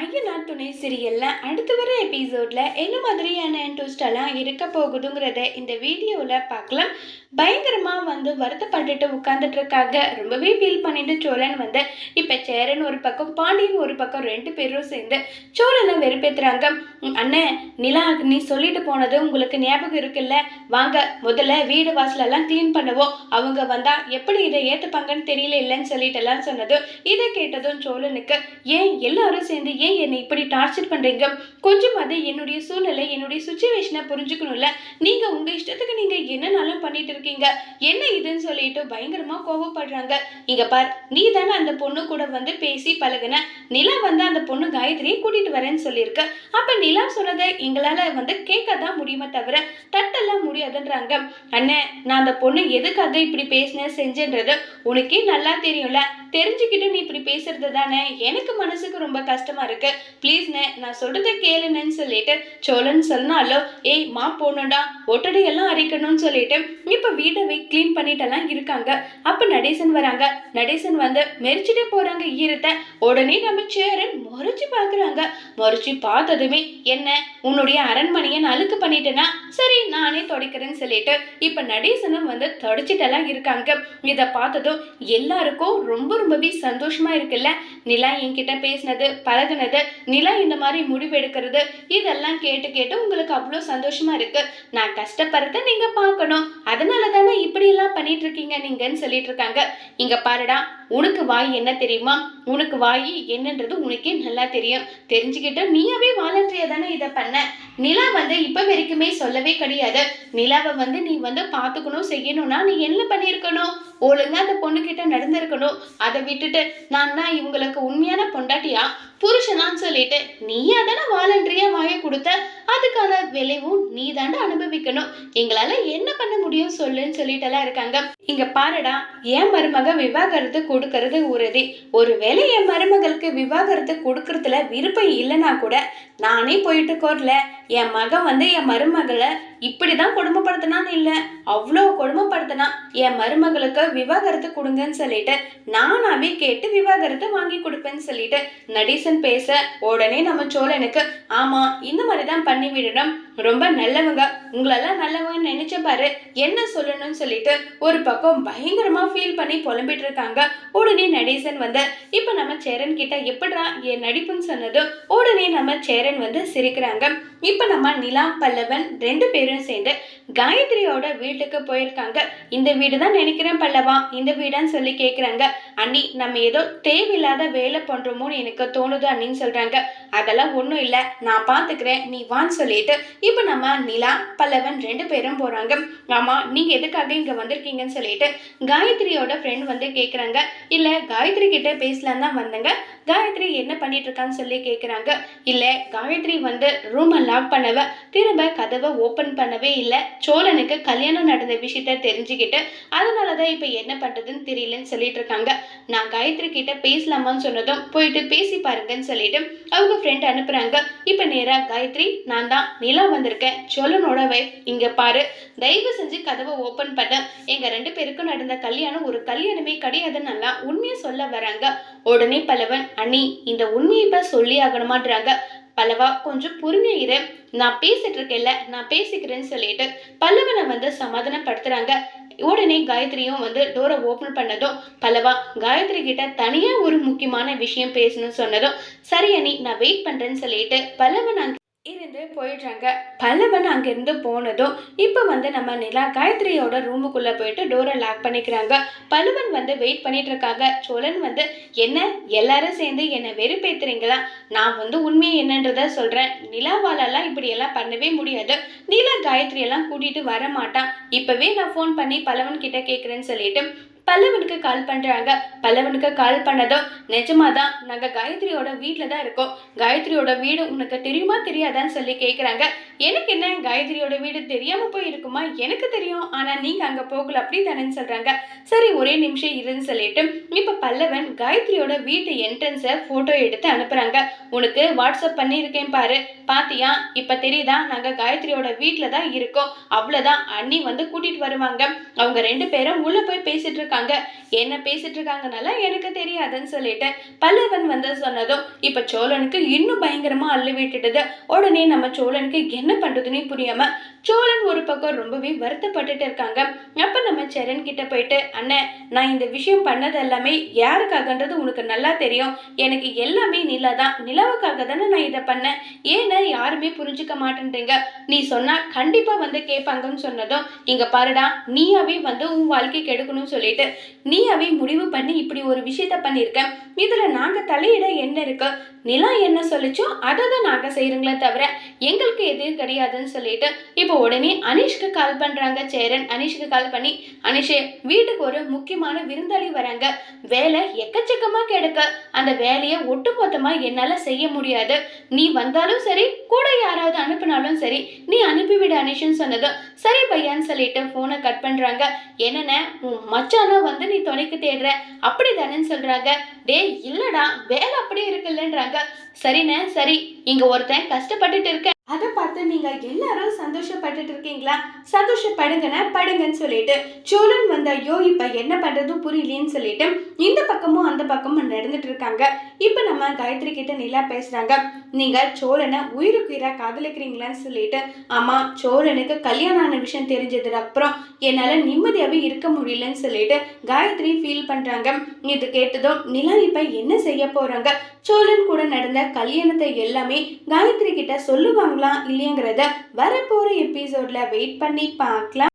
ஐயனார் துணை சீரியல்ல அடுத்து வர எபிசோடில் என்ன மாதிரியான இன்ட்ரெஸ்டெல்லாம் இருக்க போகுதுங்கிறத இந்த வீடியோவில் பார்க்கலாம். பயங்கரமாக வந்து வருத்தப்பட்டுட்டு உட்காந்துட்டு இருக்காங்க. ரொம்பவே ஃபீல் பண்ணிட்டு சோழன் வந்து இப்போ சேரன் ஒரு பக்கம் பாண்டியன் ஒரு பக்கம் ரெண்டு பேரும் சேர்ந்து சோழனை வெறுப்பேற்றுறாங்க அண்ணன் அண்ணே நிலா நீ சொல்லிட்டு போனது உங்களுக்கு ஞாபகம் இருக்குல்ல? வாங்க முதல்ல வீடு வாசலெல்லாம் க்ளீன் பண்ணுவோம். அவங்க வந்தால் எப்படி இதை ஏற்றுப்பாங்கன்னு தெரியல இல்லைன்னு சொல்லிட்டு எல்லாம் இதை கேட்டதும் சோழனுக்கு ஏன் எல்லாரும் சேர்ந்து ஏன் என்னை இப்படி டார்ச்சர் பண்றீங்க? கொஞ்சம் அது என்னுடைய சூழ்நிலை என்னுடைய சுச்சுவேஷனை புரிஞ்சுக்கணும்ல. நீங்க உங்க இஷ்டத்துக்கு நீங்க என்னனாலும் பண்ணிட்டு இருக்கீங்க. என்ன இதுன்னு சொல்லிட்டு பயங்கரமா கோவப்படுறாங்க. இங்க பார் நீ தானே அந்த பொண்ணு கூட வந்து பேசி பழகுன. நிலா வந்து அந்த பொண்ணு காயத்ரியை கூட்டிகிட்டு வரேன்னு சொல்லியிருக்க. அப்போ நிலா சொன்னதை எங்களால வந்து கேட்க தான் முடியுமே தவிர தட்டெல்லாம் முடியாதுன்றாங்க. அண்ணே நான் அந்த பொண்ணு எதுக்காக இப்படி பேசினேன் செஞ்சேன்றது உனக்கே நல்லா தெரியும்ல. தெரிஞ்சுக்கிட்டு நீ இப்படி பேசுறது தானே? எனக்கு மனசுக்கு ரொம்ப கஷ்டமா இருக்கு. ப்ளீஸ்ண்ணே நான் சொல்றத கேளுன்னு சொல்லிட்டு சோழன் சொன்னாலோ ஏய் மா போகணும்டா ஒட்டடையெல்லாம் அரைக்கணும்னு சொல்லிட்டு இப்ப வீடை க்ளீன் பண்ணிட்டெல்லாம் இருக்காங்க. அப்ப நடேசன் வராங்க. நடேசன் வந்து மெரிச்சிட்டே போறாங்க ஈரத்தை. உடனே நம்ம சேரன் முறைச்சு பாக்குறாங்க. முறைச்சு பார்த்ததுமே என்ன உன்னுடைய அரண்மனையை நான் அழுக்கு பண்ணிட்டேனா? சரி நானே துடைக்கிறேன்னு சொல்லிட்டு இப்ப நடேசனும் வந்து தொடச்சிட்டெல்லாம் இருக்காங்க. இதை பார்த்ததும் எல்லாருக்கும் ரொம்ப ரொம்பவே சந்தோஷமா இருக்குல்ல? நிலா என்கிட்ட பேசினது பழகுனது நிலா இந்த மாதிரி முடிவு எடுக்கிறது இதெல்லாம் கேட்டு கேட்டு உங்களுக்கு அவ்வளோ சந்தோஷமா இருக்கு. நான் கஷ்டப்படுறத நீங்க பார்க்கணும். அதனால தானே இப்படி எல்லாம் பண்ணிட்டு இருக்கீங்க நீங்கன்னு சொல்லிட்டு இருக்காங்க இங்க பாருடா உனக்கு வாய் என்ன தெரியுமா? உனக்கு வாய் என்னன்றது உனக்கே நல்லா தெரியும். தெரிஞ்சுக்கிட்டு நீயாவே வாலண்டரியா தானே இதை பண்ண? நிலா வந்து இப்ப வரைக்குமே சொல்லவே கிடையாது. நிலாவை வந்து நீ வந்து பார்த்துக்கணும் செய்யணும்னா நீ என்ன பண்ணியிருக்கணும்? ஒழுங்கா அந்த பொண்ணுகிட்ட நடந்திருக்கணும். அதை விட்டுட்டு நான் தான் இவங்களுக்கு உண்மையான பொண்டாட்டியா? புருஷனான்னு சொல்லிட்டு நீயா தானே வாலண்டரியா வாய கொடுத்த? அதுக்கான விளைவும் நீ தானே அனுபவிக்கணும். எங்களால என்ன பண்ண முடியும் சொல்லுன்னு சொல்லிட்டெல்லாம் இருக்காங்க. இங்க பாருடா என் மருமக விவாகரத்து கொடுக்கறது உறுதி ஒருவேளை என் மருமகளுக்கு விவாகரத்து கொடுக்கறதுல விருப்பம் இல்லைன்னா கூட நானே போயிட்டு கோர்ல என் மகன் வந்து என் மருமகளை இப்படிதான் கொடுமைப்படுத்தினான்னு இல்லை. அவ்வளோ கொடுமைப்படுத்தினா என் மருமகளுக்கு விவாகரத்து கொடுங்கன்னு சொல்லிட்டு நானாவே கேட்டு விவாகரத்து வாங்கி கொடுப்பேன்னு சொல்லிட்டு நடேசன் பேச உடனே நம்ம சோழனுக்கு ஆமா இந்த மாதிரி தான் பண்ணி விடணும். ரொம்ப நல்லவங்க. உங்களெல்லாம் நல்லவங்க நினைச்ச பாரு. என்ன சொல்லணும்னு சொல்லிட்டு ஒரு பக்கம் பயங்கரமா ஃபீல் பண்ணி புலம்பிட்டு இருக்காங்க உடனே நடேசன் வந்து இப்ப நம்ம சேரன் கிட்ட எப்படா என் நடிப்புன்னு சொன்னதும் உடனே நம்ம சேரன் வந்து சிரிக்கிறாங்க. இப்ப நம்ம நிலா பல்லவன் ரெண்டு பேரும் சேர்ந்து காயத்ரியோட வீட்டுக்கு போயிருக்காங்க. இந்த வீடு தான் நினைக்கிறேன் பல்லவா. இந்த வீடான்னு சொல்லி கேட்குறாங்க அண்ணி நம்ம ஏதோ தேவையில்லாத வேலை பண்ணுறோமோன்னு எனக்கு தோணுது அண்ணின்னு சொல்கிறாங்க அதெல்லாம் ஒன்றும் இல்லை. நான் பார்த்துக்கிறேன் நீ வான்னு சொல்லிட்டு இப்போ நம்ம நிலா பல்லவன் ரெண்டு பேரும் போகிறாங்க ஆமாம் நீங்கள் எதுக்காக இங்கே வந்திருக்கீங்கன்னு சொல்லிட்டு காயத்ரியோட ஃப்ரெண்ட் வந்து கேட்குறாங்க இல்லை காயத்ரி கிட்டே பேசலாம் தான் வந்தேங்க. காயத்ரி என்ன பண்ணிட்டு இருக்கான்னு சொல்லி கேட்குறாங்க இல்லை காயத்ரி வந்து ரூமை லாக் பண்ணவ திரும்ப கதவை ஓப்பன் பண்ணவே இல்லை. சோழனுக்கு கல்யாணம் நடந்த விஷயத்த தெரிஞ்சுக்கிட்டு அதனால தான் இப்போ என்ன பண்ணுறதுன்னு தெரியலன்னு சொல்லிட்டு இருக்காங்க. நான் காயத்ரி கிட்ட பேசலாமான்னு சொன்னதும் போயிட்டு பேசி பாருங்கன்னு சொல்லிட்டு அவங்க ஃப்ரெண்ட் அனுப்புகிறாங்க இப்போ நேராக காயத்ரி நான் தான் நிலா வந்திருக்கேன். சோழனோட வைஃப் இங்கே பாரு. தயவு செஞ்சு கதவை ஓப்பன் பண்ண. எங்கள் ரெண்டு பேருக்கும் நடந்த கல்யாணம் ஒரு கல்யாணமே கிடையாதுன்னு உண்மையை சொல்ல வராங்க. உடனே பல்லவன் அண்ணி இந்த உண்மையை இப்போ சொல்லி ஆகணுமான்றாங்க பல்லவா கொஞ்சம் பொறுமையா இரு. நான் பேசிட்டு இருக்கேன்ல நான் பேசிக்கிறேன்னு சொல்லிட்டு பல்லவனை வந்து சமாதானப்படுத்துறாங்க. உடனே காயத்ரியும் வந்து டோரை ஓப்பன் பண்ணதும் பல்லவா காயத்ரி கிட்ட தனியா ஒரு முக்கியமான விஷயம் பேசணும்னு சொன்னதும் சரி அணி நான் வெயிட் பண்றேன்னு சொல்லிட்டு பல்லவன் அங்கே இருந்து போயிடுறாங்க. பல்லவன் அங்கேருந்து போனதும் இப்போ வந்து நம்ம நிலா காயத்ரியோட ரூமுக்குள்ளே போயிட்டு டோரை லாக் பண்ணிக்கிறாங்க. பல்லவன் வந்து வெயிட் பண்ணிட்டு இருக்காங்க. சோழன் வந்து என்ன? எல்லாரும் சேர்ந்து என்னை வெறுப்பேத்துறீங்களா? நான் வந்து உண்மை என்னன்றத சொல்கிறேன் நிலாவாலெல்லாம் இப்படியெல்லாம் பண்ணவே முடியாது. நிலா காயத்ரியெல்லாம் கூட்டிகிட்டு வர மாட்டான் இப்போவே நான் ஃபோன் பண்ணி பல்லவன் கிட்ட கேட்குறேன்னு சொல்லிட்டு பல்லவனுக்கு கால் பண்ணுறாங்க பல்லவனுக்கு கால் பண்ணதும் நிஜமாக தான் நாங்கள் காயத்ரியோட வீட்டில் தான் இருக்கோம். காயத்ரியோட வீடு உனக்கு தெரியுமா தெரியாதான்னு சொல்லி கேட்குறாங்க எனக்கு என்ன? காயத்ரியோட வீடு தெரியாமல் போய் இருக்குமா எனக்கு தெரியும். ஆனால் நீங்கள் அங்கே போகல அப்படி தானேன்னு சொல்கிறாங்க சரி ஒரே நிமிஷம் இருன்னு சொல்லிட்டு இப்போ பல்லவன் காயத்ரியோட வீட்டு என்ட்ரன்ஸை ஃபோட்டோ எடுத்து அனுப்புகிறாங்க உனக்கு வாட்ஸ்அப் பண்ணியிருக்கேன் பாரு. பாத்தியா? இப்போ தெரியுதா? நாங்கள் காயத்ரியோட வீட்டில் தான் இருக்கோம். அவ்வளோதான் அண்ணி வந்து கூட்டிகிட்டு வருவாங்க. அவங்க ரெண்டு பேரும் உள்ளே போய் பேசிகிட்டு இருக்காங்க. என்ன பேசிகிட்டு இருக்காங்கனால எனக்கு தெரியாதுன்னு சொல்லிட்டு பல்லவன் வந்து சொன்னதும் இப்போ சோழனுக்கு இன்னும் பயங்கரமாக அள்ளு விட்டுடுது. உடனே நம்ம சோழனுக்கு என்ன என்ன பண்றதுன்னே புரியாம சோழன் ஒரு பக்கம் ரொம்பவே வருத்தப்பட்டுட்டு இருக்காங்க. அப்போ நம்ம சரண் கிட்ட போயிட்டு அண்ணன் நான் இந்த விஷயம் பண்ணது எல்லாமே யாருக்காகன்றது உனக்கு நல்லா தெரியும். எனக்கு எல்லாமே நிலா தான். நிலவுக்காக தானே நான் இதை பண்ணேன். ஏன்னா யாருமே புரிஞ்சுக்க மாட்டேன்றீங்க. நீ சொன்னால் கண்டிப்பாக வந்து கேட்பாங்கன்னு சொன்னதும் இங்கே பாருடா நீயாவே வந்து உன் வாழ்க்கை கெடுக்கணும்னு சொல்லிட்டு நீயாவே முடிவு பண்ணி இப்படி ஒரு விஷயத்த பண்ணியிருக்க. இதில் நாங்கள் தலையிட என்ன இருக்கு? நிலா என்ன சொல்லிச்சோ அதை தான் நாங்கள் செய்கிறோங்களே தவிர எங்களுக்கு எதுவும் கிடையாதுன்னு சொல்லிட்டு இப்போ உடனே அனிஷ்க்கு கால் பண்றாங்க சேரன். அனிஷ்க்கு கால் பண்ணி அனிஷே வீட்டுக்கு ஒரு முக்கியமான விருந்தாளி வராங்க. வேலை எக்கச்சக்கமா கிடக்க. அந்த வேலையை ஒட்டுமொத்தமாக என்னால செய்ய முடியாது. நீ வந்தாலும் சரி கூட யாராவது அனுப்பினாலும் சரி நீ அனுப்பிவிடு அனிஷன் சொன்னதும் சரி பையான்னு சொல்லிட்டு ஃபோனை கட் பண்றாங்க. என்னென்ன உன் மச்சானா வந்து நீ துணைக்கு தேடுற? அப்படி தானேன்னு சொல்றாங்க. டேய் இல்லடா வேலை அப்படியே இருக்குல்லன்றாங்க. சரிண்ணே சரி இங்க ஒருத்தன் கஷ்டப்பட்டுட்டு இருக்க அதை பார்த்து நீங்க எல்லாரும் சந்தோஷப்பட்டுட்டு இருக்கீங்களா? சந்தோஷப்படுங்கண்ணே படுங்கன்னு சொல்லிட்டு சோழன் வந்த ஐயோ இப்ப என்ன பண்றது புரியலன்னு சொல்லிட்டு இந்த பக்கமும் அந்த பக்கமும் நடந்துட்டு இருக்காங்க. இப்ப நம்ம காயத்ரி கிட்ட நிலா பேசுறாங்க. நீங்க சோழனை உயிருக்கு உயிரா காதலிக்கிறீங்களான்னு சொல்லிட்டு ஆமா சோழனுக்கு கல்யாணம் ஆன விஷயம் தெரிஞ்சதுக்கு அப்புறம் என்னால நிம்மதியாவே இருக்க முடியலன்னு சொல்லிட்டு காயத்ரி ஃபீல் பண்றாங்க. இது கேட்டதும் நிலா இப்ப என்ன செய்ய போறாங்க? சோழன் கூட நடந்த கல்யாணத்தை எல்லாமே காயத்ரி கிட்ட சொல்லுவாங்க. சொல்லுவாங்களா இல்லையங்கிறத வரப்போற எபிசோட்ல வெயிட் பண்ணி பார்க்கலாம்.